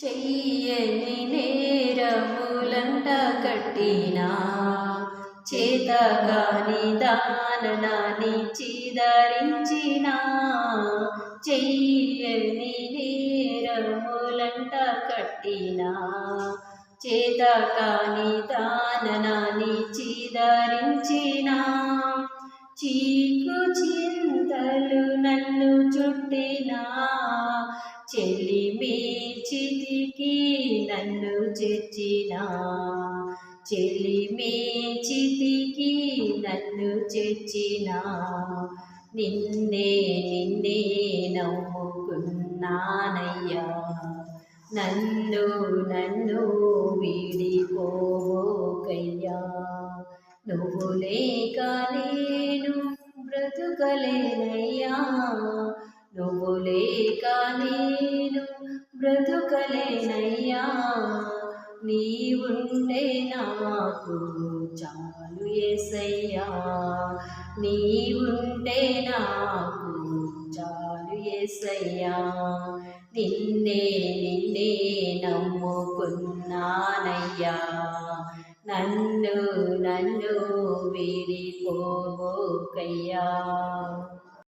చెయ్యని నేరములంట కట్టినా చేతగాని దాననాన్ని చిదరించిన చెయ్యని నేరములంట కట్టినా చేతకాని దాననాన్ని చిదరించిన చీకు చింతలు నన్ను చుట్టినా చెలిమి చితికి నన్ను చేర్చిన. చెలిమి చితికి నన్ను చేర్చిన. నిన్నే నిన్నే నమ్ముకున్నానయ్యా నన్ను నన్ను వీడిపోకయ్యా. నువ్వు లేక నేను బ్రతుకలేనయ్యా. నువ్వు లేక నేను బ్రతుకలేనయ్యా. నీవుంటే నాకు చాలు ఏసయ్యా. నీవుంటే నాకు చాలు ఏసయ్యా. నిన్నే నిన్నే నమ్ముకున్నానయ్యా. నన్ను నన్ను వీడిపోకయ్యా